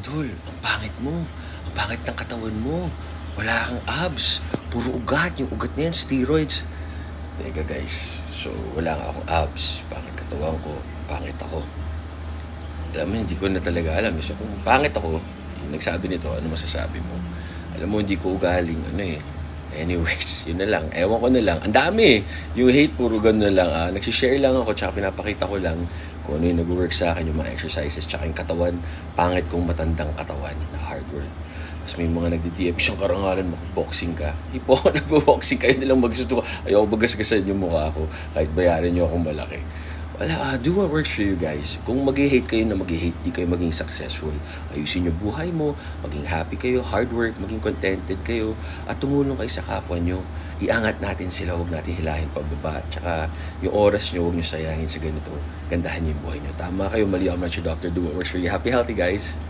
Idol, ang pangit mo. Ang pangit ng katawan mo. Wala kang abs. Puro ugat. Yung ugat na yan, steroids. Teka guys, so wala nga akong abs. Pangit katawan ko. Pangit ako. Alam mo, hindi ko na talaga alam. So kung pangit ako, yung nagsabi nito, ano masasabi mo? Alam mo, hindi ko ugaling, ano eh. Anyways, yun na lang. Ewan ko na lang. Ang dami. Yung hate, puro ganun na lang. Ah. Nagsishare lang ako, tsaka pinapakita ko lang kung ano yung nag-work sa akin, yung mga exercises, tsaka yung katawan. Pangit kong matandang katawan na hard work. Tapos may mga nagdi-DM, isang karangalan mo, boxing ka. Hindi po ako nagbo-boxing, kayo nilang magsuto. Ayoko bagasgasan yung mukha ko, kahit bayarin nyo akong malaki. Wala, ah, do what works for you guys. Kung mag-hate kayo na mag-hate, di kayo maging successful. Ayusin yung buhay mo, maging happy kayo, hard work, maging contented kayo, at tumulong kayo sa kapwa nyo. Iangat natin sila, huwag natin hilahin pababa. Tsaka yung oras nyo, huwag nyo sayangin sa ganito. Gandahan yung buhay nyo. Tama kayo, mali ako, your doctor. Do what works for you. Happy, healthy guys.